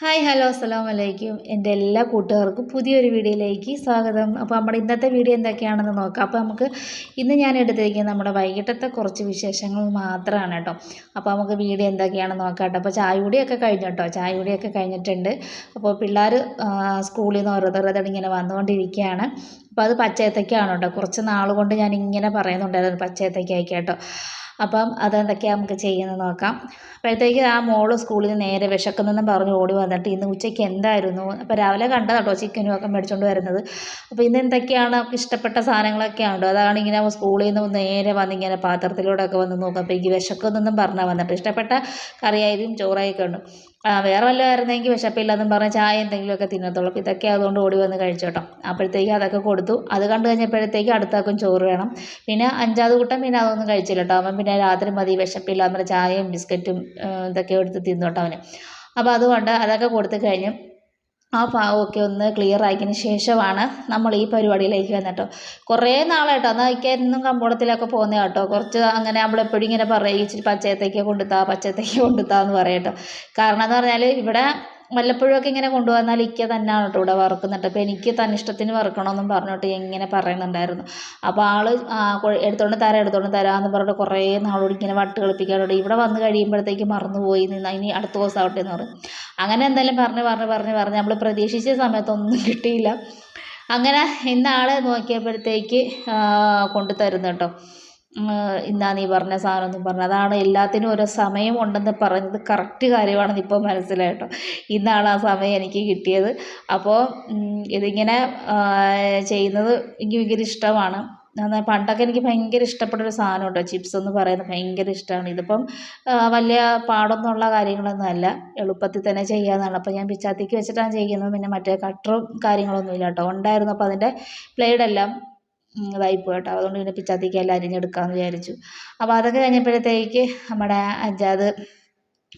Hi hello അസ്സാം വലൈക്കും എന്റെ എല്ലാ കൂട്ടുകാർക്കും പുതിയൊരു വീഡിയോയിലേക്ക് സ്വാഗതം. അപ്പോൾ നമ്മുടെ ഇന്നത്തെ വീഡിയോ എന്തൊക്കെയാണെന്ന് നോക്കാം. അപ്പോൾ നമുക്ക് ഇന്ന് ഞാൻ എടുത്തിരിക്കുന്നത് നമ്മുടെ വൈകിട്ടത്തെ കുറച്ച് വിശേഷങ്ങൾ മാത്രമാണ് കേട്ടോ. അപ്പോൾ നമുക്ക് വീഡിയോ എന്തൊക്കെയാണെന്ന് നോക്കാം കേട്ടോ. അപ്പോൾ ചായ കുടിയൊക്കെ കഴിഞ്ഞു കേട്ടോ. ചായ കുടിയൊക്കെ കഴിഞ്ഞിട്ടുണ്ട്. അപ്പോൾ പിള്ളേർ സ്കൂളിൽ നിന്ന് ഓരോരുത്തരോരോരുത്തർ ഇങ്ങനെ വന്നുകൊണ്ടിരിക്കുകയാണ്. അപ്പോൾ അത് പച്ചയത്തേക്കാണ് കേട്ടോ. കുറച്ച് നാൾ കൊണ്ട് ഞാൻ ഇങ്ങനെ പറയുന്നുണ്ടായിരുന്നു പച്ചയത്തയ്ക്കായിക്ക് കേട്ടോ അപ്പം അതെന്തൊക്കെയാണ് നമുക്ക് ചെയ്യുന്നത് നോക്കാം. അപ്പോഴത്തേക്ക് ആ മോൾ സ്കൂളിൽ നിന്ന് നേരെ വിശക്കുന്നെന്നും പറഞ്ഞ് ഓടി വന്നിട്ട് ഇന്ന് ഉച്ചയ്ക്ക് എന്തായിരുന്നു? അപ്പോൾ രാവിലെ കണ്ടത് കേട്ടോ ചിക്കനും ഒക്കെ മേടിച്ചുകൊണ്ട് വരുന്നത്. അപ്പോൾ ഇന്ന് എന്തൊക്കെയാണ്? നമുക്ക് ഇഷ്ടപ്പെട്ട സാധനങ്ങളൊക്കെ ഉണ്ടോ? അതാണ് ഇങ്ങനെ സ്കൂളിൽ നിന്ന് നേരെ വന്ന് ഇങ്ങനെ പാത്രത്തിലൂടെ ഒക്കെ വന്ന് നോക്കാം അപ്പോൾ എനിക്ക് വിശക്കുന്നെന്നും പറഞ്ഞാൽ വന്നിട്ട് ഇഷ്ടപ്പെട്ട കറിയായാലും ചോറായൊക്കെ ഉണ്ട് വേറെ വല്ലതും ആയിരുന്നെങ്കിൽ വിശപ്പില്ലെന്നും പറഞ്ഞ് ചായ എന്തെങ്കിലുമൊക്കെ തിന്നത്തുള്ളൂ. അപ്പോൾ ഇതൊക്കെ അതുകൊണ്ട് ഓടി വന്ന് കഴിച്ചോട്ടോ. അപ്പോഴത്തേക്ക് അതൊക്കെ കൊടുത്തു. അത് കണ്ടു കഴിഞ്ഞപ്പോഴത്തേക്ക് അടുത്താക്കും ചോറ് വേണം. പിന്നെ അഞ്ചാത് കൂട്ടം പിന്നെ അതൊന്നും കഴിച്ചില്ല കേട്ടോ. അവൻ പിന്നെ രാത്രി മതി വിശപ്പില്ല എന്ന് ചായയും ബിസ്ക്കറ്റും ഇതൊക്കെ എടുത്ത് തിന്നോട്ടോ അവന്. അപ്പോൾ അതുകൊണ്ട് അതൊക്കെ കൊടുത്തു കഴിഞ്ഞു. ആ ഭാവമൊക്കെ ഒന്ന് ക്ലിയർ ആക്കിയതിന് ശേഷമാണ് നമ്മൾ ഈ പരിപാടിയിലേക്ക് വന്നിട്ടോ കുറേ നാളായിട്ടോ എന്നാൽ എന്നും കമ്പോളത്തിലൊക്കെ പോകുന്ന കേട്ടോ. കുറച്ച് അങ്ങനെ നമ്മളെപ്പോഴും ഇങ്ങനെ പറയും ഇച്ചിരി പച്ചയത്തേക്ക് കൊണ്ടുത്താ പച്ചയത്തേക്ക് കൊണ്ടുത്താ എന്ന് പറയട്ടോ കാരണം എന്ന് പറഞ്ഞാൽ ഇവിടെ വല്ലപ്പോഴുമൊക്കെ ഇങ്ങനെ കൊണ്ടുവന്നാൽ ഇക്ക തന്നെയാണ് കേട്ടോ ഇവിടെ വറുക്കുന്നുണ്ട്. അപ്പോൾ എനിക്ക് തന്നിഷ്ടത്തിന് വറുക്കണമെന്നും പറഞ്ഞിട്ട് ഇങ്ങനെ പറയുന്നുണ്ടായിരുന്നു. അപ്പോൾ ആൾ എടുത്തോണ്ട് തരാം എടുത്തോണ്ട് തരാമെന്ന് പറഞ്ഞിട്ട് കുറേ നാളോട് ഇങ്ങനെ വട്ട് കളിപ്പിക്കാറുണ്ട്. ഇവിടെ വന്ന് കഴിയുമ്പോഴത്തേക്ക് മറന്നുപോയി നിന്ന് ഇനി അടുത്ത ദിവസം ആവട്ടെ എന്ന് പറയും. അങ്ങനെ എന്തായാലും പറഞ്ഞ് പറഞ്ഞ് പറഞ്ഞ് പറഞ്ഞ് നമ്മൾ പ്രതീക്ഷിച്ച സമയത്തൊന്നും കിട്ടിയില്ല. അങ്ങനെ ഇന്നാൾ നോക്കിയപ്പോഴത്തേക്ക് കൊണ്ടു തരുന്നു കേട്ടോ. ഇന്നാ നീ പറഞ്ഞ സാധനം എന്നും പറഞ്ഞു അതാണ് എല്ലാത്തിനും ഓരോ സമയം ഉണ്ടെന്ന് പറഞ്ഞത് കറക്റ്റ് കാര്യമാണെന്ന് ഇപ്പോൾ മനസ്സിലായിട്ടോ ഇന്നാണ് ആ സമയം എനിക്ക് കിട്ടിയത്. അപ്പോൾ ഇതിങ്ങനെ ചെയ്യുന്നത് എനിക്ക് ഭയങ്കര ഇഷ്ടമാണ്. പണ്ടൊക്കെ എനിക്ക് ഭയങ്കര ഇഷ്ടപ്പെട്ടൊരു സാധനം കേട്ടോ ചിപ്സ് എന്ന് പറയുന്നത് ഭയങ്കര ഇഷ്ടമാണ്. ഇതിപ്പം വലിയ പാടൊന്നുള്ള കാര്യങ്ങളൊന്നും അല്ല. എളുപ്പത്തിൽ തന്നെ ചെയ്യാമെന്നാണ് അപ്പോൾ ഞാൻ പിച്ചാത്തിക്ക് വെച്ചിട്ടാണ് ചെയ്യുന്നത്. പിന്നെ മറ്റേ കട്ടറും കാര്യങ്ങളൊന്നും ഇല്ല കേട്ടോ ഉണ്ടായിരുന്നു അപ്പോൾ അതിന്റെ ബ്ലേഡെല്ലാം ഇതായിപ്പോയി കേട്ടോ അതുകൊണ്ട് പിന്നെ പിച്ചാത്തിക്ക് എല്ലാം അരിഞ്ഞെടുക്കാമെന്ന് വിചാരിച്ചു. അപ്പോൾ അതൊക്കെ കഴിഞ്ഞപ്പോഴത്തേക്ക് നമ്മുടെ അജാദ്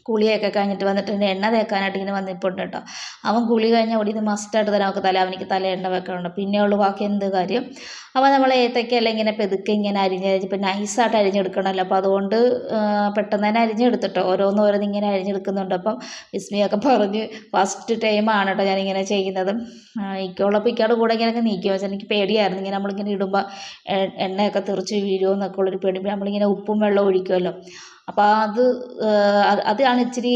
കുളിയൊക്കെ കഴിഞ്ഞിട്ട് വന്നിട്ട് എണ്ണ തേക്കാനായിട്ട് ഇങ്ങനെ വന്നിപ്പോണ്ട് കേട്ടോ. അവൻ കുളി കഴിഞ്ഞാൽ ഓടി മസ്റ്റായിട്ട് തന്നെ അവൾക്ക് തല അവനിക്ക് തല എണ്ണ വെക്കണുണ്ട്. പിന്നെ ഉള്ളു ബാക്കി എന്ത് കാര്യം? അപ്പോൾ നമ്മൾ ഏത്തയ്ക്കയെല്ലാം ഇങ്ങനെ പെതുക്കെ ഇങ്ങനെ അരിഞ്ഞ് ഇപ്പം നൈസായിട്ട് അരിഞ്ഞെടുക്കണമല്ലോ അപ്പോൾ അതുകൊണ്ട് പെട്ടെന്ന് തന്നെ അരിഞ്ഞെടുത്തിട്ടോ. ഓരോന്ന് ഓരോന്ന് ഇങ്ങനെ അരിഞ്ഞെടുക്കുന്നുണ്ട്. അപ്പം വിസ്മിയൊക്കെ പറഞ്ഞ് ഫസ്റ്റ് ടൈമാണ് കേട്ടോ ഞാനിങ്ങനെ ചെയ്യുന്നത്. ഇക്കോളപ്പം ഇക്കയുടെ കൂടെ ഇങ്ങനെയൊക്കെ നീക്കി. വെച്ചാൽ എനിക്ക് പേടിയായിരുന്നു. ഇങ്ങനെ നമ്മളിങ്ങനെ ഇടുമ്പോൾ എണ്ണയൊക്കെ തെറിച്ച് വീഴുമോ എന്നൊക്കെ ഉള്ളൊരു പേടി. നമ്മളിങ്ങനെ ഉപ്പും വെള്ളവും ഒഴിക്കുമല്ലോ അപ്പോൾ അത് അതാണ് ഇച്ചിരി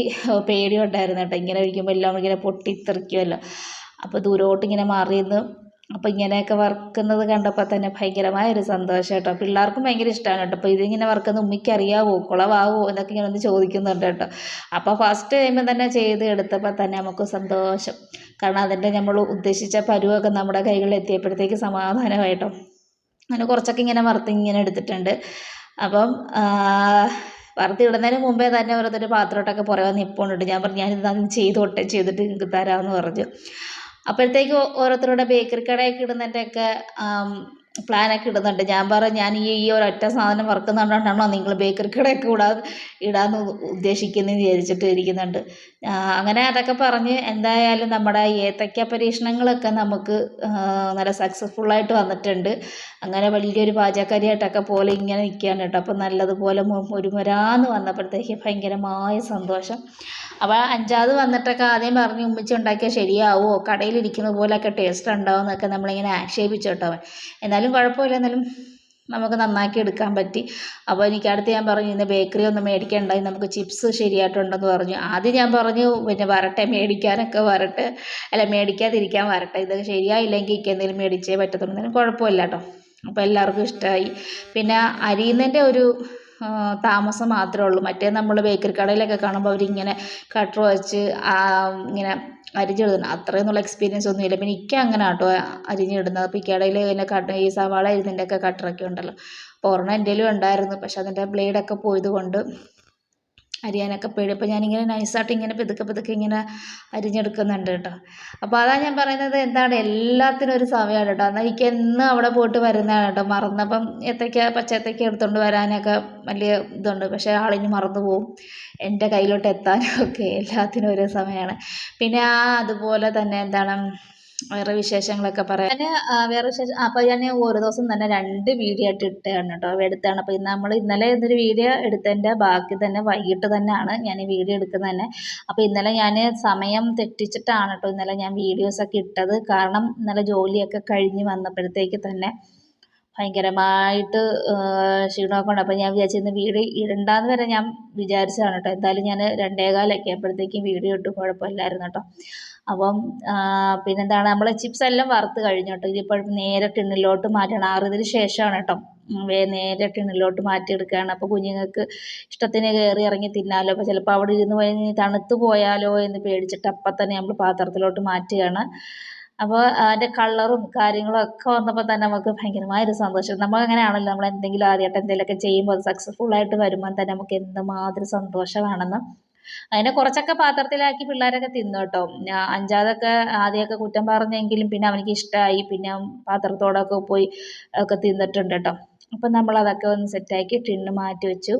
പേടി ഉണ്ടായിരുന്നത് കേട്ടോ. ഇങ്ങനെ ഒഴിക്കുമ്പോൾ എല്ലാം ഇങ്ങനെ പൊട്ടിത്തെറിക്കുമല്ലോ അപ്പോൾ ദൂരോട്ട് ഇങ്ങനെ മാറിയെന്ന് അപ്പോൾ ഇങ്ങനെയൊക്കെ വറുക്കുന്നത് കണ്ടപ്പോൾ തന്നെ ഭയങ്കരമായ ഒരു സന്തോഷം കേട്ടോ. പിള്ളേർക്കും ഭയങ്കര ഇഷ്ടമാണ് കേട്ടോ. അപ്പോൾ ഇതിങ്ങനെ വറുക്കുന്നത് ഉമ്മിക്ക് അറിയാവോ? കുളവാവോ? എന്നൊക്കെ ഇങ്ങനെ ഒന്ന് ചോദിക്കുന്നുണ്ട് കേട്ടോ. അപ്പോൾ ഫസ്റ്റ് ടൈം തന്നെ ചെയ്ത് എടുത്തപ്പോൾ തന്നെ നമുക്ക് സന്തോഷം. കാരണം അതിന്റെ നമ്മൾ ഉദ്ദേശിച്ച പരുവൊക്കെ നമ്മുടെ കൈകളിൽ എത്തിയപ്പോഴത്തേക്ക് സമാധാനമായിട്ടോ. അങ്ങനെ കുറച്ചൊക്കെ ഇങ്ങനെ വറുത്ത് ഇങ്ങനെ എടുത്തിട്ടുണ്ട്. അപ്പം വറുത്തിടുന്നതിന് മുമ്പേ തന്നെ ഓരോരുത്തർ പാത്രമായിട്ടൊക്കെ പുറകെ നിൽപ്പുണ്ട് ഞാൻ പറഞ്ഞു ഞാനിത് അത് ചെയ്തോട്ടെ ചെയ്തിട്ട് നിങ്ങൾക്ക് തരാമെന്ന് പറഞ്ഞു. അപ്പോഴത്തേക്ക് ഓരോരുത്തരുടെ ബേക്കറി കടയൊക്കെ ഇടുന്നതിന്റെയൊക്കെ പ്ലാനൊക്കെ ഇടുന്നുണ്ട്. ഞാൻ പറ ഞാൻ ഈ ഈ ഒരൊറ്റ സാധനം വറുക്കുന്നുണ്ടാണോ നിങ്ങൾ ബേക്കറി കടയൊക്കെ ഇടാൻ ഇടാമെന്ന് ഉദ്ദേശിക്കുന്നത് വിചാരിച്ചിട്ട് ഇരിക്കുന്നുണ്ട്. അങ്ങനെ അതൊക്കെ പറഞ്ഞ് എന്തായാലും നമ്മുടെ ഏത്തക്ക പരീക്ഷണങ്ങളൊക്കെ നമുക്ക് നല്ല സക്സസ്ഫുള്ളായിട്ട് വന്നിട്ടുണ്ട്. അങ്ങനെ വലിയൊരു പാചകക്കാരിയായിട്ടൊക്കെ പോലെ ഇങ്ങനെ നിൽക്കുകയാണ് കേട്ടോ. അപ്പോൾ നല്ലതുപോലെ ഒരുമരാന്ന് വന്നപ്പോഴത്തേക്ക് ഭയങ്കരമായ സന്തോഷം. അപ്പോൾ അഞ്ചാത് വന്നിട്ടൊക്കെ ആദ്യം പറഞ്ഞ് ഉമ്മിച്ച് ഉണ്ടാക്കിയാൽ ശരിയാവുമോ കടയിലിരിക്കുന്ന പോലെയൊക്കെ ടേസ്റ്റ് ഉണ്ടാവും എന്നൊക്കെ നമ്മളിങ്ങനെ ആക്ഷേപിച്ചു കേട്ടോ. എന്നാലും കുഴപ്പമില്ല എന്നാലും നമുക്ക് നന്നാക്കി എടുക്കാൻ പറ്റി. അപ്പോൾ എനിക്ക് അടുത്ത് ഞാൻ പറഞ്ഞു ഇന്ന് ബേക്കറി ഒന്നും മേടിക്കണ്ട നമുക്ക് ചിപ്സ് ശരിയായിട്ടുണ്ടെന്ന് പറഞ്ഞു. ആദ്യം ഞാൻ പറഞ്ഞു പിന്നെ വരട്ടെ മേടിക്കാനൊക്കെ വരട്ടെ. അല്ല മേടിക്കാതിരിക്കാൻ വരട്ടെ. ഇത് ശരിയായില്ലെങ്കിൽ എന്തെങ്കിലും മേടിച്ചേ പറ്റത്തുള്ളൂ. എന്നാലും കുഴപ്പമില്ല കേട്ടോ അപ്പോൾ എല്ലാവർക്കും ഇഷ്ടമായി പിന്നെ അരിയുന്നതിന്റെ ഒരു താമസം മാത്രമേ ഉള്ളൂ. മറ്റേ നമ്മൾ ബേക്കറി കടയിലൊക്കെ കാണുമ്പോൾ അവരിങ്ങനെ കട്ടർ വെച്ച് ഇങ്ങനെ അരിഞ്ഞിടുന്നത് അത്രയൊന്നുള്ള എക്സ്പീരിയൻസ് ഒന്നും ഇല്ല. പിന്നെ എനിക്ക് അങ്ങനെ കേട്ടോ അരിഞ്ഞിടുന്നത്. അപ്പോൾ ഈ കടയിൽ ഇങ്ങനെ കട്ട ഈ സവാള അരിഞ്ഞതിന്റെയൊക്കെ കട്ടറൊക്കെ ഉണ്ടല്ലോ. അപ്പോൾ ഒരെണ്ണം എന്റെ ഉണ്ടായിരുന്നു. പക്ഷെ അതിന്റെ ബ്ലേഡൊക്കെ പോയത് കൊണ്ട് അരിയാനൊക്കെ പേടി. അപ്പോൾ ഞാനിങ്ങനെ നൈസായിട്ട് ഇങ്ങനെ പതുക്കെ പതുക്കെ ഇങ്ങനെ അരിഞ്ഞെടുക്കുന്നുണ്ട് കേട്ടോ. അപ്പോൾ അതാണ് ഞാൻ പറയുന്നത് എന്താണ്? എല്ലാത്തിനും ഒരു സമയമാണ് കേട്ടോ. എന്നാൽ എനിക്ക് എന്നും അവിടെ പോയിട്ട് വരുന്നതാണ് കേട്ടോ. മറന്നപ്പം ഏത്തയ്ക്ക പച്ചത്തേക്ക എടുത്തുകൊണ്ട് വരാനൊക്കെ വലിയ ഇതുണ്ട്. പക്ഷേ ആളിനി മറന്നു പോവും. എന്റെ കയ്യിലോട്ട് എത്താനും ഒക്കെ എല്ലാത്തിനും ഒരു സമയമാണ് പിന്നെ ആ അതുപോലെ തന്നെ എന്താണ്? വേറെ വിശേഷങ്ങളൊക്കെ പറയാം. ഞാൻ വേറെ വിശേഷം അപ്പോൾ ഞാൻ ഓരോ ദിവസം തന്നെ രണ്ട് വീഡിയോ ആയിട്ട് ഇട്ടാണ് കേട്ടോ എടുത്താണ്. അപ്പോൾ ഇന്ന് നമ്മൾ ഇന്നലെ ഇന്നൊരു വീഡിയോ എടുത്തതിന്റെ ബാക്കി തന്നെ വൈകിട്ട് തന്നെയാണ് ഞാൻ ഈ വീഡിയോ എടുക്കുന്നത് തന്നെ. അപ്പോൾ ഇന്നലെ ഞാൻ സമയം തെറ്റിച്ചിട്ടാണ് കേട്ടോ ഇന്നലെ ഞാൻ വീഡിയോസൊക്കെ ഇട്ടത്. കാരണം ഇന്നലെ ജോലിയൊക്കെ കഴിഞ്ഞ് വന്നപ്പോഴത്തേക്ക് തന്നെ ഭയങ്കരമായിട്ട് ക്ഷീണമൊക്കെ ഉണ്ട്. അപ്പോൾ ഞാൻ വിചാരിച്ചു ഇന്ന് വീഡിയോ ഇടണ്ടാന്ന് വരെ ഞാൻ വിചാരിച്ചതാണ് കേട്ടോ. എന്തായാലും ഞാൻ രണ്ടേകാലൊക്കെ ആയപ്പോഴത്തേക്കും വീഡിയോ ഇട്ട് കുഴപ്പമില്ലായിരുന്നു കേട്ടോ. അപ്പം പിന്നെന്താണ് നമ്മൾ ചിപ്സ് എല്ലാം വറുത്ത് കഴിഞ്ഞു കേട്ടോ. ഇതിപ്പോൾ നേരെ ടിന്നിലോട്ട് മാറ്റണം. ആറിയതിന് ശേഷമാണ് കേട്ടോ. നേരെ ടിന്നിലോട്ട് മാറ്റിയെടുക്കുകയാണ്. അപ്പോൾ കുഞ്ഞുങ്ങൾക്ക് ഇഷ്ടത്തിന് കയറി ഇറങ്ങി തിന്നാലോ. അപ്പോൾ ചിലപ്പോൾ അവിടെ ഇരുന്ന് പോയി തണുത്ത് പോയാലോ എന്ന് പേടിച്ചിട്ട് അപ്പം തന്നെ നമ്മൾ പാത്രത്തിലോട്ട് മാറ്റുകയാണ്. അപ്പോൾ അതിന്റെ കളറും കാര്യങ്ങളും ഒക്കെ വന്നപ്പോൾ തന്നെ നമുക്ക് ഭയങ്കരമായൊരു സന്തോഷം. നമുക്ക് അങ്ങനെയാണല്ലോ നമ്മൾ എന്തെങ്കിലും ആദ്യമായിട്ട് എന്തെങ്കിലുമൊക്കെ ചെയ്യുമ്പോൾ അത് സക്സസ്ഫുൾ ആയിട്ട് വരുമ്പോൾ തന്നെ നമുക്ക് എന്തുമാതിരി സന്തോഷമാണെന്ന് അതിനെ കുറച്ചൊക്കെ പാത്രത്തിലാക്കി പിള്ളേരൊക്കെ തിന്നു കേട്ടോ. അഞ്ചാതൊക്കെ ആദ്യമൊക്കെ കുറ്റം പറഞ്ഞെങ്കിലും പിന്നെ അവനിക്ക് ഇഷ്ടമായി പിന്നെ പാത്രത്തോടൊക്കെ പോയി ഒക്കെ തിന്നിട്ടുണ്ട് കേട്ടോ. അപ്പം നമ്മളതൊക്കെ ഒന്ന് സെറ്റാക്കി ടിന്ന് മാറ്റി വെച്ചു.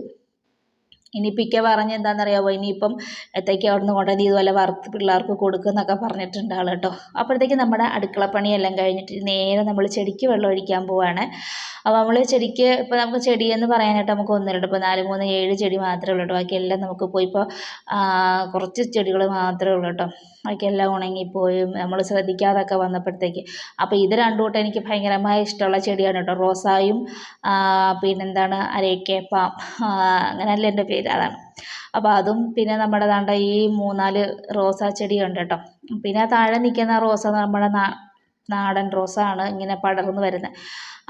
ഇനി പിക്ക എന്താണെന്ന് എന്താണെന്നറിയാമോ ഇനിയിപ്പം എത്തേക്ക് അവിടെ നിന്ന് കൊണ്ടുവന്ന് ഇതുപോലെ വറുത്ത് പിള്ളേർക്ക് കൊടുക്കുമെന്നൊക്കെ പറഞ്ഞിട്ടുണ്ട് ആൾ കേട്ടോ. അപ്പോഴത്തേക്ക് നമ്മുടെ അടുക്കളപ്പണിയെല്ലാം കഴിഞ്ഞിട്ട് നേരെ നമ്മൾ ചെടിക്ക് വെള്ളം ഒഴിക്കാൻ പോവാണ്. അപ്പോൾ നമ്മൾ ചെടിക്ക് ഇപ്പോൾ നമുക്ക് ചെടി എന്ന് പറയാനായിട്ട് നമുക്ക് ഒന്നും ഇപ്പോൾ നാല് മൂന്ന് ഏഴ് ചെടി മാത്രമേ ഉള്ളൂ കേട്ടോ. ബാക്കിയെല്ലാം നമുക്ക് പോയി ഇപ്പോൾ കുറച്ച് ചെടികൾ മാത്രമേ ഉള്ളൂ കേട്ടോ. ബാക്കിയെല്ലാം ഉണങ്ങിപ്പോയും. നമ്മൾ ശ്രദ്ധിക്കാതൊക്കെ വന്നപ്പോഴത്തേക്ക്. അപ്പോൾ ഇത് രണ്ടു കൂട്ടം എനിക്ക് ഭയങ്കരമായ ഇഷ്ടമുള്ള ചെടിയാണ് കേട്ടോ. റോസായും പിന്നെന്താണ്? അരേക്കേപ്പ അങ്ങനെയല്ല എന്റെ പേര് അതാണ്. അപ്പോൾ അതും പിന്നെ നമ്മുടെ നാണ്ട ഈ മൂന്നാൽ റോസാ ചെടിയുണ്ട് കേട്ടോ. പിന്നെ താഴെ നിൽക്കുന്ന റോസ നമ്മുടെ നാടൻ റോസാണ് ഇങ്ങനെ പടർന്ന് വരുന്നത്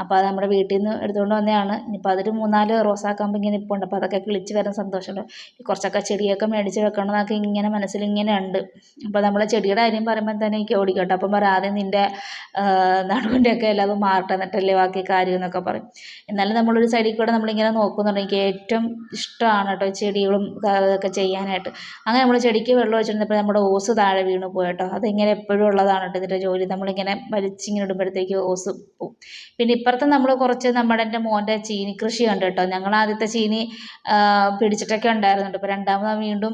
അപ്പോൾ അത് നമ്മുടെ വീട്ടിൽ നിന്ന് എടുത്തുകൊണ്ട് വന്നതാണ് ഇനിയിപ്പോൾ അതൊരു മൂന്നാൽ റോസാക്കമ്പ് ഇങ്ങനെ ഉണ്ട് അപ്പോൾ അതൊക്കെ കിളിച്ച് വരാൻ സന്തോഷമുണ്ട്. കുറച്ചൊക്കെ ചെടിയൊക്കെ മേടിച്ച് വെക്കണം എന്നൊക്കെ ഇങ്ങനെ മനസ്സിൽ ഇങ്ങനെ ഉണ്ട്. അപ്പോൾ നമ്മൾ ചെടിയുടെ കാര്യം പറയുമ്പോൾ തന്നെ എനിക്ക് ഓടിക്കട്ടെ. അപ്പം പറയാം ആദ്യം നിന്റെ നടുവിന്റെയൊക്കെ എല്ലാതും മാറട്ടെ എന്നിട്ടല്ലേ ബാക്കി കാര്യം എന്നൊക്കെ പറയും. എന്നാലും നമ്മളൊരു സൈഡിൽ കൂടെ നമ്മളിങ്ങനെ നോക്കുന്നുണ്ട്. എനിക്ക് ഏറ്റവും ഇഷ്ടമാണ് കേട്ടോ ചെടികളും ഇതൊക്കെ ചെയ്യാനായിട്ട്. അങ്ങനെ നമ്മൾ ചെടിക്ക് വെള്ളം ഒഴിച്ചിരുന്നപ്പോൾ നമ്മുടെ ഓസ് താഴെ വീണ് പോയിട്ടോ അതിങ്ങനെ എപ്പോഴും ഉള്ളതാണ് കേട്ടോ ഇതിന്റെ ജോലി. നമ്മളിങ്ങനെ വലിച്ചിങ്ങനെ ഇടുമ്പോഴത്തേക്ക് ഓസ് പോവും. പിന്നെ ഇപ്പുറത്ത് നമ്മൾ കുറച്ച് നമ്മുടെ എന്റെ മോന്റെ ചീനി കൃഷി ഉണ്ട് കേട്ടോ. ഞങ്ങൾ ആദ്യത്തെ ചീനി പിടിച്ചിട്ടൊക്കെ ഉണ്ടായിരുന്നുണ്ട്. ഇപ്പോൾ രണ്ടാമത് വീണ്ടും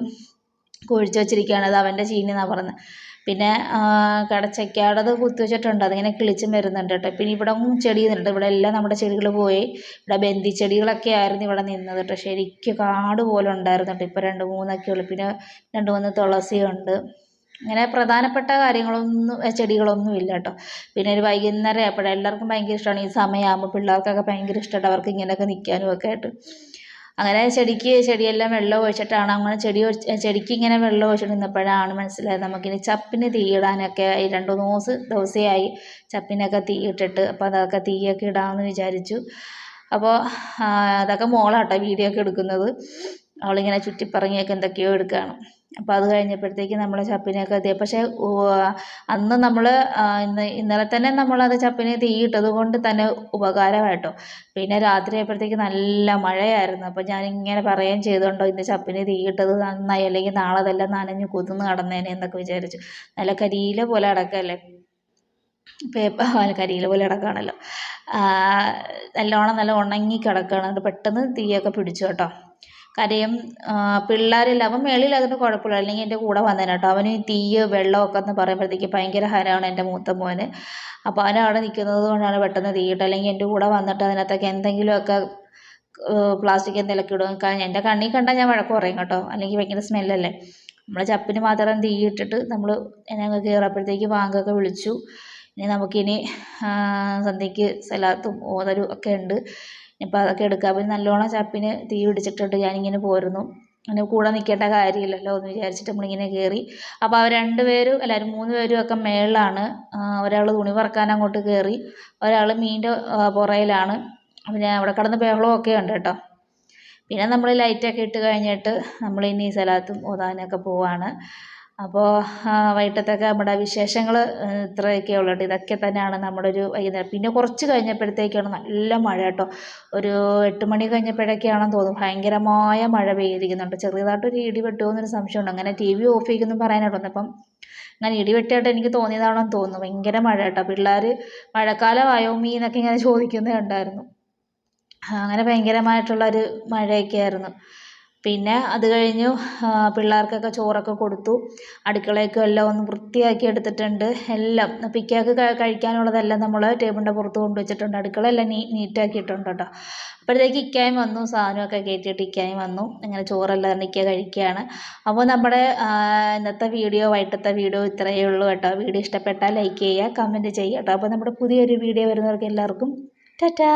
കുഴിച്ച് വെച്ചിരിക്കുകയാണ്. അത് അവന്റെ ചീനി എന്നാണ് പറഞ്ഞത് പിന്നെ കടച്ചക്കാടത് കുത്തി വെച്ചിട്ടുണ്ട്. അതിങ്ങനെ കിളിച്ചും വരുന്നുണ്ട് കേട്ടോ. പിന്നെ ഇവിടെ ചെടി നിന്നിട്ട് ഇവിടെ എല്ലാം നമ്മുടെ ചെടികൾ പോയി. ഇവിടെ ബന്ദി ചെടികളൊക്കെ ആയിരുന്നു ഇവിടെ നിന്നത് കേട്ടോ. ശരിക്കും കാട് പോലെ ഉണ്ടായിരുന്നു കേട്ടോ ഇപ്പോൾ രണ്ട് മൂന്നൊക്കെ ഉള്ളു. പിന്നെ രണ്ട് മൂന്ന് തുളസിയുണ്ട്. ഇങ്ങനെ പ്രധാനപ്പെട്ട കാര്യങ്ങളൊന്നും ചെടികളൊന്നും ഇല്ല കേട്ടോ. പിന്നെ ഒരു വൈകുന്നേരം ആയപ്പോഴാണ് എല്ലാവർക്കും ഭയങ്കര ഇഷ്ടമാണ് ഈ സമയമാകുമ്പോൾ പിള്ളേർക്കൊക്കെ ഭയങ്കര ഇഷ്ടമാണ് അവർക്ക് ഇങ്ങനെയൊക്കെ നിൽക്കാനും ഒക്കെ ആയിട്ട്. അങ്ങനെ ചെടിക്ക് ചെടിയെല്ലാം വെള്ളം ഒഴിച്ചിട്ടാണ് അങ്ങനെ ചെടി ചെടിക്ക് ഇങ്ങനെ വെള്ളം ഒഴിച്ചിട്ട് നിന്നപ്പോഴാണ് മനസ്സിലായത് നമുക്കിനി ചപ്പിന് തീയിടാനൊക്കെ ഈ രണ്ട് മൂന്ന് ദിവസം ദിവസമായി ചപ്പിനൊക്കെ തീയിട്ടിട്ട് അപ്പോൾ അതൊക്കെ തീയൊക്കെ ഇടാമെന്ന് വിചാരിച്ചു. അപ്പോൾ അതൊക്കെ മോളാട്ടോ വീഡിയോ ഒക്കെ എടുക്കുന്നത്. അവളിങ്ങനെ ചുറ്റിപ്പറങ്ങിയൊക്കെ എന്തൊക്കെയോ എടുക്കുകയാണ്. അപ്പോൾ അത് കഴിഞ്ഞപ്പോഴത്തേക്ക് നമ്മൾ ചപ്പിനെയൊക്കെ തീ പക്ഷേ അന്ന് നമ്മൾ ഇന്ന് ഇന്നലെ തന്നെ നമ്മളത് ചപ്പിന് തീയിട്ടത് കൊണ്ട് തന്നെ ഉപകാരമായിട്ടോ. പിന്നെ രാത്രി ആയപ്പോഴത്തേക്ക് നല്ല മഴയായിരുന്നു. അപ്പോൾ ഞാനിങ്ങനെ പറയുകയും ചെയ്തുകൊണ്ടോ ഇന്ന് ചപ്പിന് തീയിട്ടത് നന്നായി അല്ലെങ്കിൽ നാളെ അതെല്ലാം നനഞ്ഞു കുതിർന്ന് കടന്നേനെ എന്നൊക്കെ വിചാരിച്ചു. നല്ല കരിയില പോലെ അടക്കല്ലേ? പേപ്പർ കരിയില പോലെ കിടക്കുകയാണല്ലോ നല്ലോണം നല്ല ഉണങ്ങി കിടക്കുകയാണ്. പെട്ടെന്ന് തീയൊക്കെ പിടിച്ചു കേട്ടോ. കാര്യം. പിള്ളേരില്ല. അവൻ മേളിൽ അതുകൊണ്ട് കുഴപ്പമില്ല. അല്ലെങ്കിൽ എന്റെ കൂടെ വന്നേനെ കേട്ടോ. അവന് തീയ് വെള്ളമൊക്കെ എന്ന് പറയുമ്പോഴത്തേക്ക് ഭയങ്കര ഹരമാണ് എന്റെ മൂത്ത മോന്. അപ്പോൾ അവൻ അവിടെ നിൽക്കുന്നത് കൊണ്ടാണ് പെട്ടെന്ന് തീയിട്ട് അല്ലെങ്കിൽ എന്റെ കൂടെ വന്നിട്ട് അതിനകത്തൊക്കെ എന്തെങ്കിലുമൊക്കെ പ്ലാസ്റ്റിക് എന്തെങ്കിലുമൊക്കെ ഇടും. കാരണം എന്റെ കണ്ണിൽ കണ്ടാൽ ഞാൻ വഴക്ക് പറയും കേട്ടോ. അല്ലെങ്കിൽ ഭയങ്കര സ്മെല്ലല്ലേ. നമ്മൾ ചപ്പിന് മാത്രം തീയിട്ടിട്ട് നമ്മൾ ഞങ്ങൾ കയറിയപ്പോഴത്തേക്ക് ബാങ്കൊക്കെ വിളിച്ചു. ഇനി നമുക്കിനി സന്ധ്യയ്ക്ക് സലാത്തും ഓതലും ഒക്കെ ഉണ്ട്. ഇപ്പം അതൊക്കെ എടുക്കാം. പിന്നെ നല്ലോണം ചപ്പിന് തീ പിടിച്ചിട്ടുണ്ട്. ഞാനിങ്ങനെ പോരുന്നു. അങ്ങനെ കൂടെ നിൽക്കേണ്ട കാര്യമില്ലല്ലോ എന്ന് വിചാരിച്ചിട്ട് നമ്മളിങ്ങനെ കയറി അപ്പോൾ അവർ രണ്ട് പേരും എല്ലാവരും മൂന്ന് പേരും ഒക്കെ മേളിലാണ്. ഒരാൾ തുണി പറക്കാൻ അങ്ങോട്ട് കയറി ഒരാൾ മീന്റെ പുറയിലാണ്. പിന്നെ അവിടെ കിടന്ന് ബഹളമൊക്കെ ഉണ്ട് കേട്ടോ. പിന്നെ നമ്മൾ ലൈറ്റൊക്കെ ഇട്ട് കഴിഞ്ഞിട്ട് നമ്മളിനി സലാത്തും ഓതാനൊക്കെ പോവാണ്. അപ്പോൾ വൈകിട്ടത്തേക്ക് നമ്മുടെ വിശേഷങ്ങൾ ഇത്രയൊക്കെ ഉള്ളൂ കേട്ടോ ഇതൊക്കെ തന്നെയാണ് നമ്മുടെ ഒരു വൈകുന്നേരം. പിന്നെ കുറച്ച് കഴിഞ്ഞപ്പോഴത്തേക്കാണ് നല്ല മഴ കേട്ടോ. ഒരു എട്ട് മണി കഴിഞ്ഞപ്പോഴൊക്കെയാണെന്ന് തോന്നുന്നു. ഭയങ്കരമായ മഴ പെയ്തിരിക്കുന്നുണ്ട്. ചെറിയതായിട്ടൊരു ഇടി വെട്ടുമോ എന്നൊരു സംശയമുണ്ട്. അങ്ങനെ ടി വി ഓഫ് ചെയ്യിക്കുന്നു പറയാനായിട്ട് വന്നപ്പം അങ്ങനെ ഇടി വെട്ടിയായിട്ട് എനിക്ക് തോന്നിയതാണെന്ന് തോന്നുന്നു. ഭയങ്കര മഴ കേട്ടോ. പിള്ളേർ മഴക്കാലമായോ മീ എന്നൊക്കെ ഇങ്ങനെ ചോദിക്കുന്നേ ഉണ്ടായിരുന്നു. അങ്ങനെ ഭയങ്കരമായിട്ടുള്ളൊരു മഴയൊക്കെ ആയിരുന്നു പിന്നെ അത് കഴിഞ്ഞു പിള്ളേർക്കൊക്കെ ചോറൊക്കെ കൊടുത്തു. അടുക്കളയൊക്കെ എല്ലാം ഒന്ന് വൃത്തിയാക്കി എടുത്തിട്ടുണ്ട്. എല്ലാം പിക്കാക്ക് കഴിക്കാനുള്ളതെല്ലാം നമ്മൾ ടേബിളിന്റെ പുറത്ത് കൊണ്ടുവച്ചിട്ടുണ്ട്. അടുക്കള എല്ലാം നീ നീറ്റാക്കിയിട്ടുണ്ട് കേട്ടോ. അപ്പോഴത്തേക്ക് ഇക്കായും വന്നു സാധനമൊക്കെ കയറ്റിയിട്ട് ഇക്കായും വന്നു. അങ്ങനെ ചോറെല്ലാം ഇക്ക കഴിക്കുകയാണ്. അപ്പോൾ നമ്മുടെ ഇന്നത്തെ വീഡിയോ വൈകിട്ടത്തെ വീഡിയോ ഇത്രയേ ഉള്ളൂ കേട്ടോ. വീഡിയോ ഇഷ്ടപ്പെട്ടാൽ ലൈക്ക് ചെയ്യുക കമന്റ് ചെയ്യുക കേട്ടോ. അപ്പോൾ നമ്മുടെ പുതിയൊരു വീഡിയോ വരുന്നവർക്ക് എല്ലാവർക്കും ടാറ്റാ!